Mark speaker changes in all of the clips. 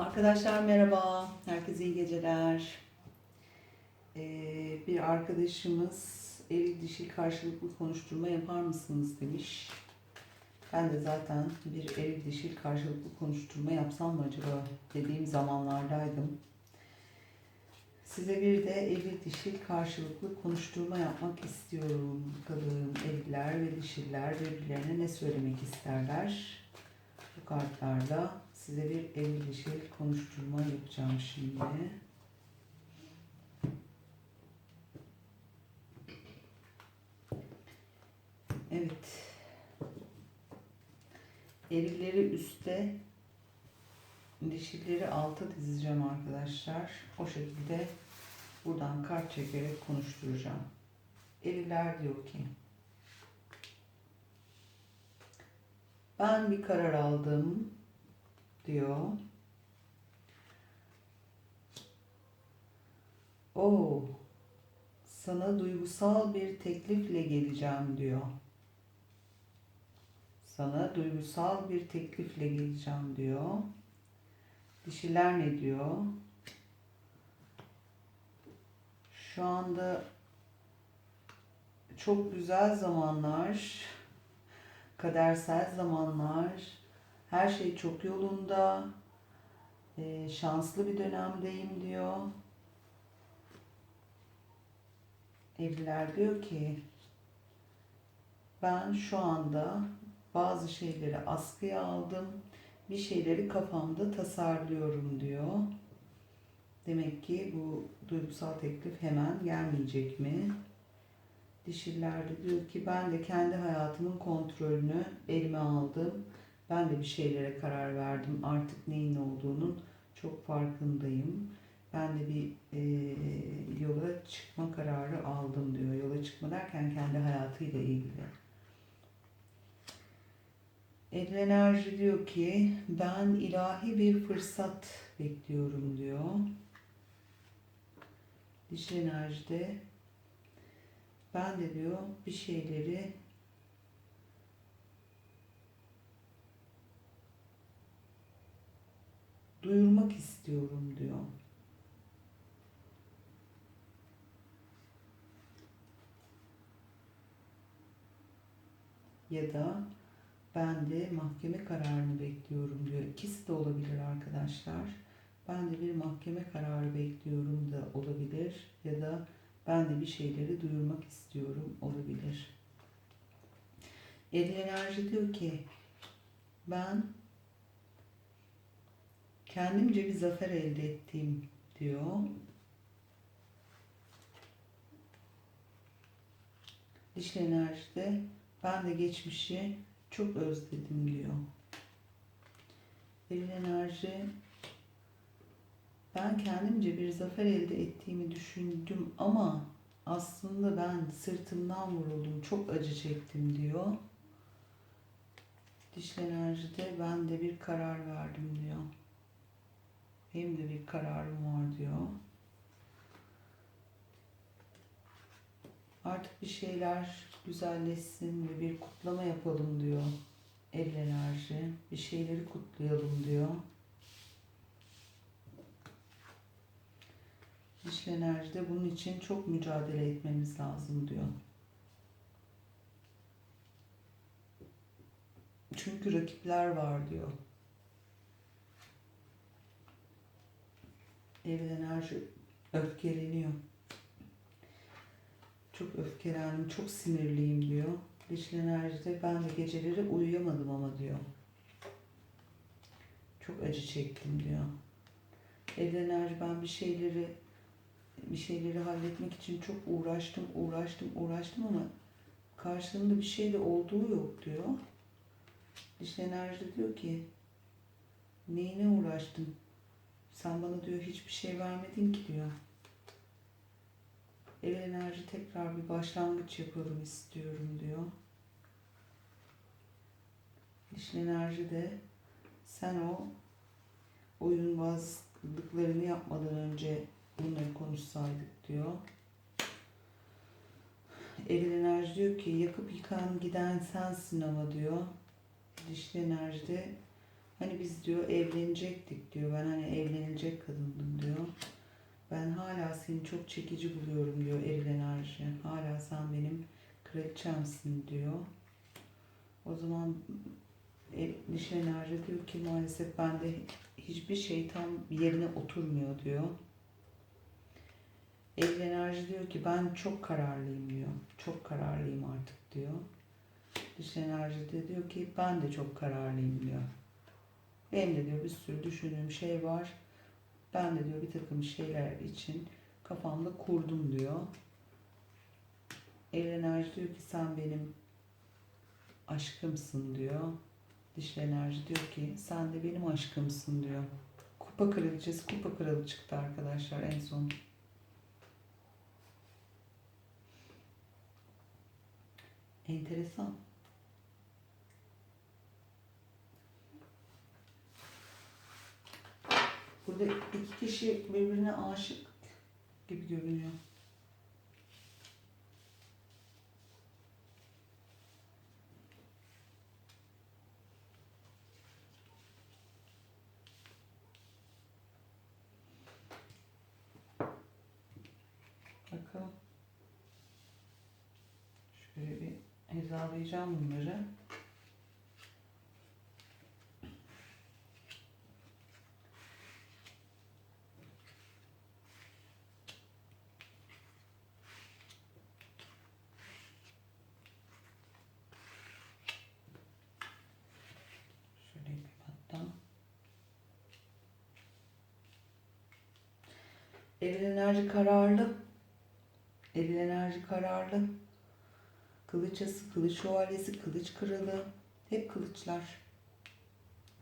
Speaker 1: Arkadaşlar merhaba, herkese iyi geceler. Ee, bir arkadaşımız eril dişil karşılıklı konuşturma yapar mısınız demiş. Ben de zaten bir eril dişil karşılıklı konuşturma yapsam mı acaba dediğim zamanlardaydım. Size bir de eril dişil karşılıklı konuşturma yapmak istiyorum. Bakalım eriller ve dişiller birbirlerine ne söylemek isterler? Bu kartlarla size bir evli dişil konuşturma yapacağım şimdi. Evet. Erilleri üstte, dişilleri alta dizeceğim arkadaşlar. O şekilde buradan kart çekerek konuşturacağım. Eriller diyor ki Ben bir karar aldım diyor. O sana duygusal bir teklifle geleceğim diyor. Sana duygusal bir teklifle geleceğim diyor. Dişiler ne diyor? Şu anda çok güzel zamanlar, kadersel zamanlar, her şey çok yolunda, e, şanslı bir dönemdeyim diyor. Evliler diyor ki, ben şu anda bazı şeyleri askıya aldım, bir şeyleri kafamda tasarlıyorum diyor. Demek ki bu duygusal teklif hemen gelmeyecek mi? Dişiller de diyor ki ben de kendi hayatımın kontrolünü elime aldım. Ben de bir şeylere karar verdim. Artık neyin olduğunun çok farkındayım. Ben de bir e, yola çıkma kararı aldım diyor. Yola çıkma derken kendi hayatıyla ilgili. Eril enerji diyor ki ben ilahi bir fırsat bekliyorum diyor. Dişil enerjide ben de diyor bir şeyleri duyurmak istiyorum diyor. Ya da ben de mahkeme kararını bekliyorum diyor. İkisi de olabilir arkadaşlar. Ben de bir mahkeme kararı bekliyorum da olabilir. Ya da ben de bir şeyleri duyurmak istiyorum olabilir. Eril enerji diyor ki ben kendimce bir zafer elde ettiğim diyor. Dişli enerjide ben de geçmişi çok özledim diyor. Eril enerji ben kendimce bir zafer elde ettiğimi düşündüm ama aslında ben sırtımdan vuruldum, çok acı çektim diyor. Dişli enerjide ben de bir karar verdim diyor. Benim de bir kararım var diyor. Artık bir şeyler güzelleşsin ve bir kutlama yapalım diyor. El enerji. Bir şeyleri kutlayalım diyor. Dişli enerjide bunun için çok mücadele etmemiz lazım diyor. Çünkü rakipler var diyor. Evil enerji öfkeleniyor. Çok öfkelendim, çok sinirliyim diyor. Dişli enerjide ben de geceleri uyuyamadım ama diyor. Çok acı çektim diyor. Evil enerji ben bir şeyleri bir şeyleri halletmek için çok uğraştım, uğraştım, uğraştım ama karşılığında bir şey de olduğu yok diyor. Dişli enerji diyor ki neyine uğraştın? Sen bana diyor hiçbir şey vermedin ki diyor. Ev enerji tekrar bir başlangıç yapalım istiyorum diyor. Dişli enerji de sen o oyunbazlıklarını yapmadan önce bunları konuşsaydık diyor. Eril enerji diyor ki yakıp yıkan giden sensin ama diyor. Dişli enerjide Hani biz diyor evlenecektik diyor. Ben hani evlenilecek kadındım diyor. Ben hala seni çok çekici buluyorum diyor eril enerji. Hala sen benim kraliçemsin diyor. O zaman e, dişi enerji diyor ki maalesef bende hiçbir şey tam yerine oturmuyor diyor. Eril enerji diyor ki ben çok kararlıyım diyor. Çok kararlıyım artık diyor. Dişi enerji de diyor ki ben de çok kararlıyım diyor. Benim de diyor bir sürü düşündüğüm şey var. Ben de diyor bir takım şeyler için kafamda kurdum diyor. El enerji diyor ki sen benim aşkımsın diyor. Dişli enerji diyor ki sen de benim aşkımsın diyor. Kupa kraliçesi kupa kralı çıktı arkadaşlar en son. Enteresan. Burada iki kişi birbirine aşık gibi görünüyor. Bakalım. Şöyle bir hizalayacağım bunları. Şöyle yapayım hatta. Eril enerji kararlı. Eril enerji kararlı. Kılıçası, kılıç şövalyesi, kılıç kralı. Hep kılıçlar.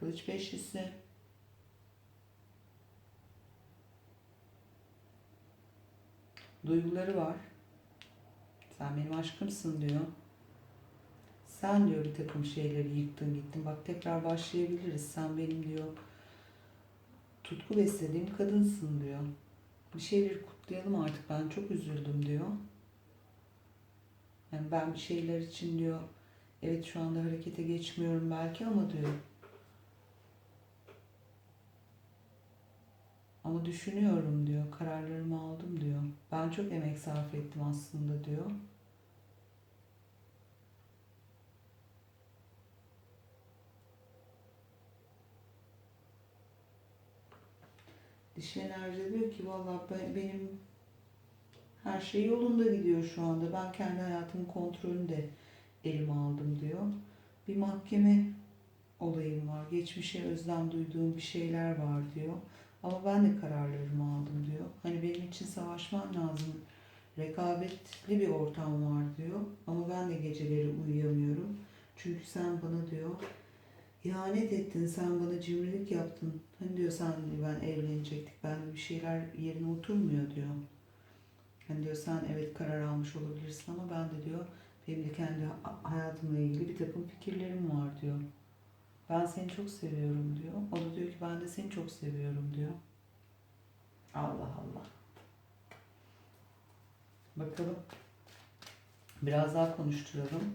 Speaker 1: Kılıç beşlisi. Duyguları var. Sen benim aşkımsın diyor. Sen diyor bir takım şeyleri yıktın gittin. Bak tekrar başlayabiliriz. Sen benim diyor tutku beslediğim kadınsın diyor. Bir şeyleri kutlayalım artık. Ben çok üzüldüm diyor. Yani ben bir şeyler için diyor evet şu anda harekete geçmiyorum belki ama diyor ama düşünüyorum diyor. Kararlarımı aldım diyor. Ben çok emek sarf ettim aslında diyor. Dişi enerji diyor ki vallahi ben, benim her şey yolunda gidiyor şu anda. Ben kendi hayatımın kontrolünü de elime aldım diyor. Bir mahkeme olayım var. Geçmişe özlem duyduğum bir şeyler var diyor. Ama ben de kararlarımı aldım diyor. Hani benim için savaşman lazım. Rekabetli bir ortam var diyor. Ama ben de geceleri uyuyamıyorum. Çünkü sen bana diyor ihanet ettin, sen bana cimrilik yaptın. Hani diyor sen ben evlenecektik, ben bir şeyler yerine oturmuyor diyor. Hani diyor sen evet karar almış olabilirsin ama ben de diyor benim de kendi ha- hayatımla ilgili bir takım fikirlerim var diyor. Ben seni çok seviyorum diyor. O da diyor ki ben de seni çok seviyorum diyor. Allah Allah. Bakalım. Biraz daha konuşturalım.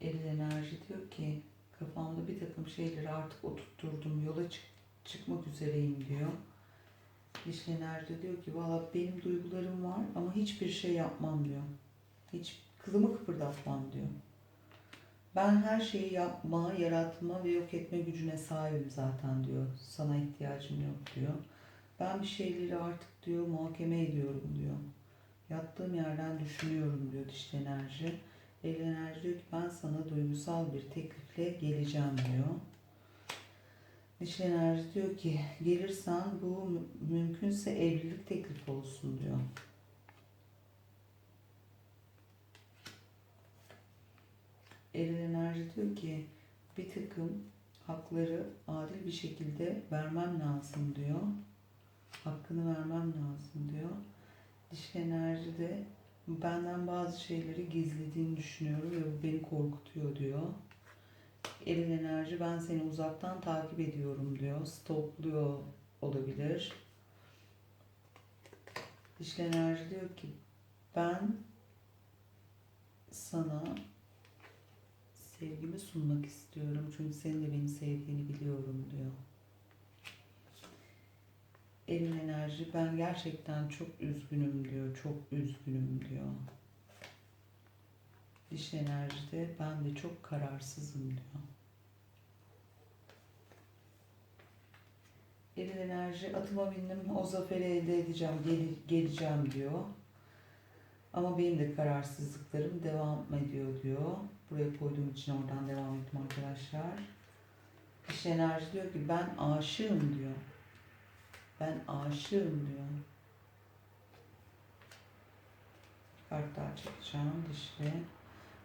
Speaker 1: Eril enerji diyor ki kafamda bir takım şeyleri artık oturtturdum. Yola çık çıkmak üzereyim diyor. Dişli enerji diyor ki valla benim duygularım var ama hiçbir şey yapmam diyor. Hiç kılımı kıpırdatmam diyor. Ben her şeyi yapma, yaratma ve yok etme gücüne sahibim zaten diyor. Sana ihtiyacım yok diyor. Ben bir şeyleri artık diyor muhakeme ediyorum diyor. Yattığım yerden düşünüyorum diyor dişli enerji. Ki ben sana duygusal bir teklifle geleceğim diyor. Dişli enerji diyor ki gelirsen bu mü- mümkünse evlilik teklifi olsun diyor. Eril enerji diyor ki bir takım hakları adil bir şekilde vermem lazım diyor. Hakkını vermem lazım diyor. Dişli enerji de benden bazı şeyleri gizlediğini düşünüyorum ve bu beni korkutuyor diyor. Eril enerji ben seni uzaktan takip ediyorum diyor. Stokluyor olabilir. Dişli enerji diyor ki ben sana sevgimi sunmak istiyorum. Çünkü senin de beni sevdiğini biliyorum diyor. Eril enerji ben gerçekten çok üzgünüm diyor. Çok üzgünüm diyor. Diş enerjide ben de çok kararsızım diyor. Eril enerji atıma bindim o zaferi elde edeceğim gel- geleceğim diyor. Ama benim de kararsızlıklarım devam ediyor diyor. Buraya koyduğum için oradan devam ettim arkadaşlar. Diş enerji diyor ki ben aşığım diyor. Ben aşığım diyor. Kart daha çekeceğim dişle.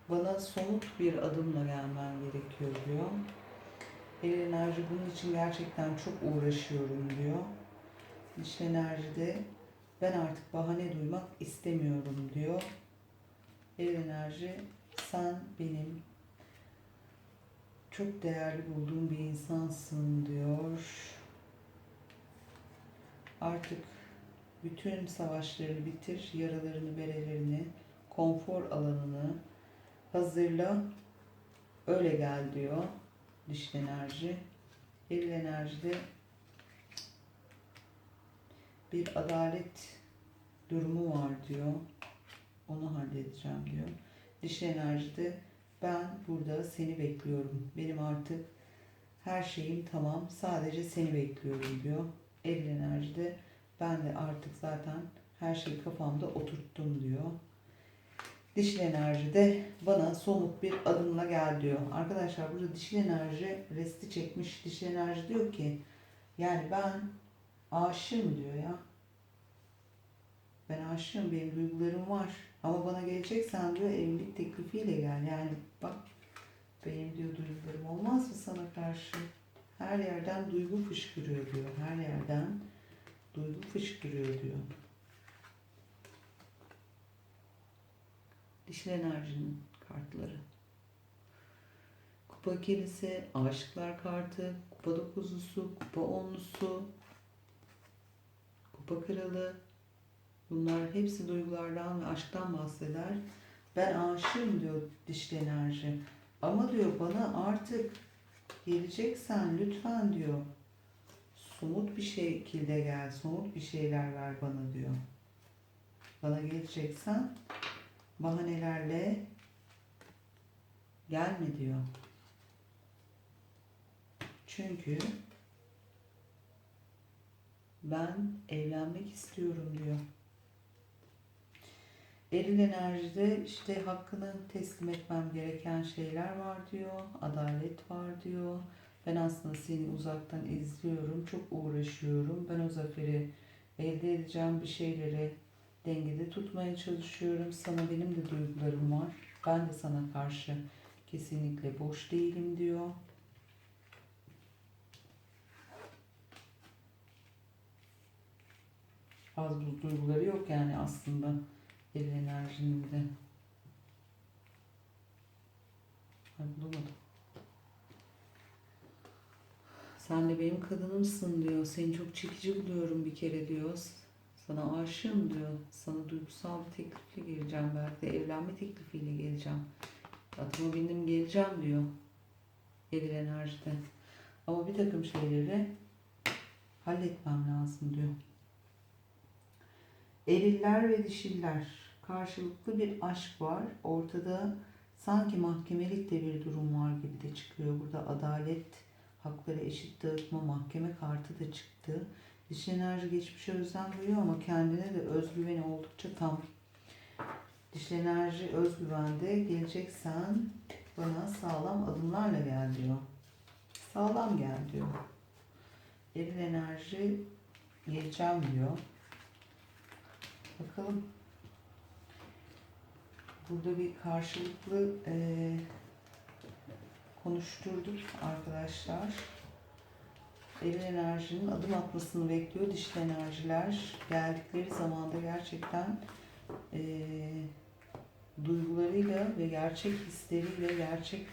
Speaker 1: Bana somut bir adımla gelmen gerekiyor diyor. El enerji bunun için gerçekten çok uğraşıyorum diyor. Diş enerjide ben artık bahane duymak istemiyorum diyor. El enerji sen benim çok değerli bulduğum bir insansın diyor. Artık bütün savaşlarını bitir, yaralarını, berelerini, konfor alanını hazırla, öyle gel diyor dişli enerji. Eril enerjide bir adalet durumu var diyor. Onu halledeceğim diyor. Dişli enerjide ben burada seni bekliyorum. Benim artık her şeyim tamam. Sadece seni bekliyorum diyor. Eril enerjide ben de artık zaten her şeyi kafamda oturttum diyor. Dişil enerji de bana somut bir adımla gel diyor. Arkadaşlar burada dişil enerji resti çekmiş. Dişil enerji diyor ki yani ben aşığım diyor ya. Ben aşığım benim duygularım var. Ama bana geleceksen diyor evlilik teklifiyle gel. Yani bak benim diyor duygularım olmaz mı sana karşı? Her yerden duygu fışkırıyor diyor. Her yerden duygu fışkırıyor diyor. Dişil enerjinin kartları. Kupa ikilisi, aşıklar kartı, kupa dokuzlusu, kupa onlusu, kupa kralı. Bunlar hepsi duygulardan ve aşktan bahseder. Ben aşığım diyor dişli enerji. Ama diyor bana artık geleceksen lütfen diyor. Somut bir şekilde gel, somut bir şeyler ver bana diyor. Bana geleceksen bahanelerle gelme diyor. Çünkü ben evlenmek istiyorum diyor. Eril enerjide işte hakkını teslim etmem gereken şeyler var diyor. Adalet var diyor. Ben aslında seni uzaktan izliyorum. Çok uğraşıyorum. Ben o zaferi elde edeceğim bir şeyleri dengede tutmaya çalışıyorum. Sana benim de duygularım var. Ben de sana karşı kesinlikle boş değilim diyor. Az bu duyguları yok yani aslında el enerjinin de. Ay bulamadım. Sen de benim kadınımsın diyor. Seni çok çekici buluyorum bir kere diyor. Sana aşığım diyor. Sana duygusal bir teklifle geleceğim. Belki de evlenme teklifiyle geleceğim. Atıma bindim geleceğim diyor. Eril enerjide. Ama bir takım şeyleri halletmem lazım diyor. Eriller ve dişiller. Karşılıklı bir aşk var. Ortada sanki mahkemelik de bir durum var gibi de çıkıyor. Burada adalet, hakları eşit dağıtma, mahkeme kartı da çıktı. Dişil enerji geçmişe özlem duyuyor ama kendine de özgüveni oldukça tam. Dişil enerji özgüvende geleceksen bana sağlam adımlarla gel diyor. Sağlam gel diyor. Eril enerji geleceğim diyor. Bakalım. Burada bir karşılıklı eee konuşturduk arkadaşlar. Eril enerjinin adım atmasını bekliyor. Dişil enerjiler geldikleri zamanda gerçekten eee, duygularıyla ve gerçek hisleriyle gerçek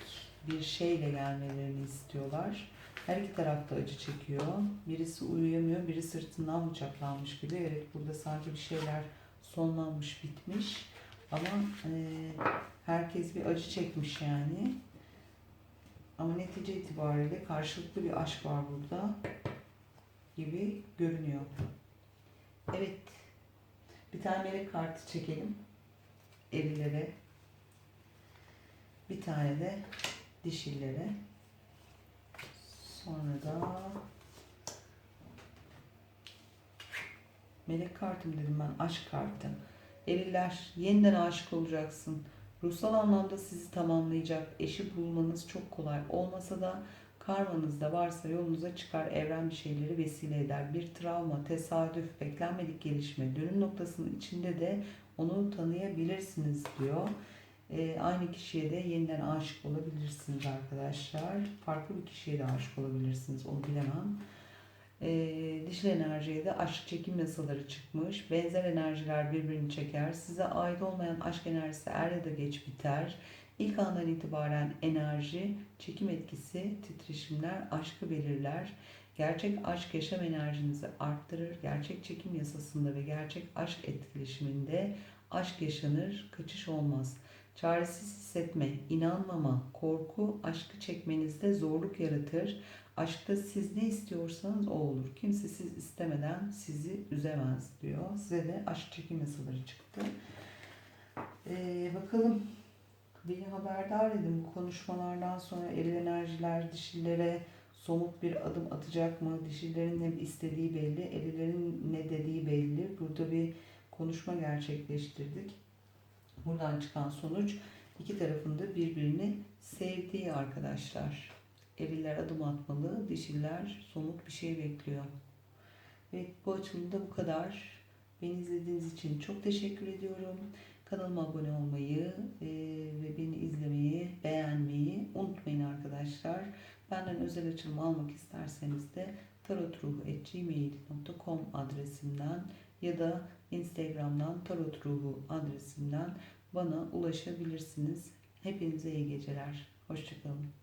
Speaker 1: bir şeyle gelmelerini istiyorlar. Her iki tarafta acı çekiyor. Birisi uyuyamıyor, biri sırtından bıçaklanmış gibi. Evet burada sanki bir şeyler sonlanmış, bitmiş. Ama eee, Herkes bir acı çekmiş yani. Ama netice itibariyle karşılıklı bir aşk var burada gibi görünüyor. Evet. Bir tane melek kartı çekelim. Erilere. Bir tane de dişillere. Sonra da melek kartım dedim ben aşk kartı. Eriller yeniden aşık olacaksın. Ruhsal anlamda sizi tamamlayacak eşi bulmanız çok kolay olmasa da karmanızda varsa yolunuza çıkar evren bir şeyleri vesile eder. Bir travma, tesadüf, beklenmedik gelişme, dönüm noktasının içinde de onu tanıyabilirsiniz diyor. Ee, aynı kişiye de yeniden aşık olabilirsiniz arkadaşlar. Farklı bir kişiye de aşık olabilirsiniz onu bilemem. Ee, dişil enerjiye de aşk çekim yasaları çıkmış. Benzer enerjiler birbirini çeker. Size ait olmayan aşk enerjisi er ya da geç biter. İlk andan itibaren enerji, çekim etkisi, titreşimler aşkı belirler. Gerçek aşk yaşam enerjinizi arttırır. Gerçek çekim yasasında ve gerçek aşk etkileşiminde aşk yaşanır, kaçış olmaz. Çaresiz hissetme, inanmama, korku aşkı çekmenizde zorluk yaratır. Aşkta siz ne istiyorsanız o olur. Kimse siz istemeden sizi üzemez diyor. Size de aşk çekim yasaları çıktı. Ee, bakalım beni haberdar edin bu konuşmalardan sonra eril enerjiler dişillere somut bir adım atacak mı? Dişillerin ne istediği belli, erilerin ne dediği belli. Burada bir konuşma gerçekleştirdik. Buradan çıkan sonuç iki tarafında birbirini sevdiği arkadaşlar. Eriller adım atmalı, dişiller somut bir şey bekliyor. Evet bu açılımda bu kadar. Beni izlediğiniz için çok teşekkür ediyorum. Kanalıma abone olmayı e, ve beni izlemeyi, beğenmeyi unutmayın arkadaşlar. Benden özel açılım almak isterseniz de tarotruhu.gmail.com adresimden ya da Instagram'dan tarotruhu adresimden bana ulaşabilirsiniz. Hepinize iyi geceler. Hoşçakalın.